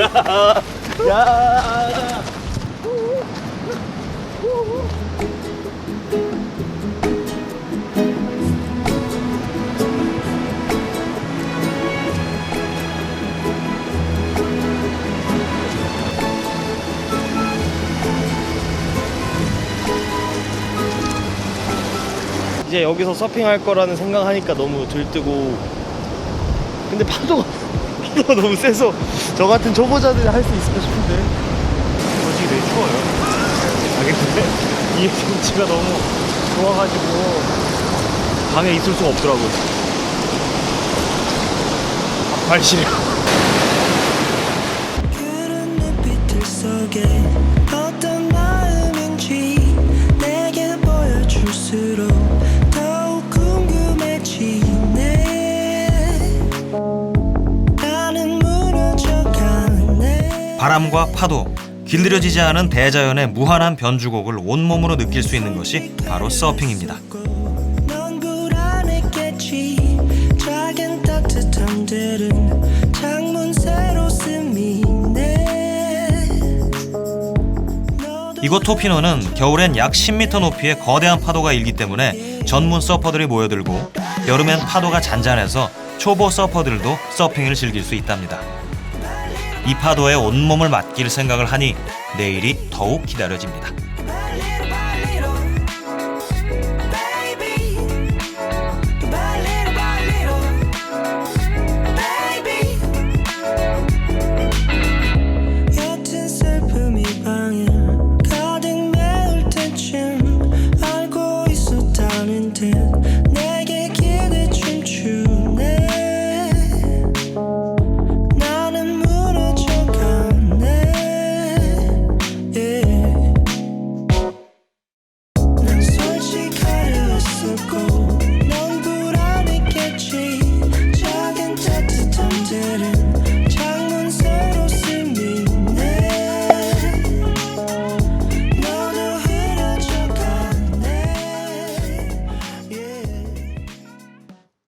야. 이제 여기서 서핑할 거라는 생각하니까 너무 들뜨고 근데 파도가 파도가 너무 세서 저 같은 초보자들이 할 수 있을까 싶은데 솔직히 되게 추워요. 알겠는데 이 경치가 너무 좋아가지고 방에 있을 수가 없더라고요. 발시려 바람과 파도, 길들여지지 않은 대자연의 무한한 변주곡을 온몸으로 느낄 수 있는 것이 바로 서핑입니다. 이곳 토피노는 겨울엔 약 10m 높이의 거대한 파도가 일기 때문에 전문 서퍼들이 모여들고 여름엔 파도가 잔잔해서 초보 서퍼들도 서핑을 즐길 수 있답니다. 이 파도에 온몸을 맡길 생각을 하니 내일이 더욱 기다려집니다.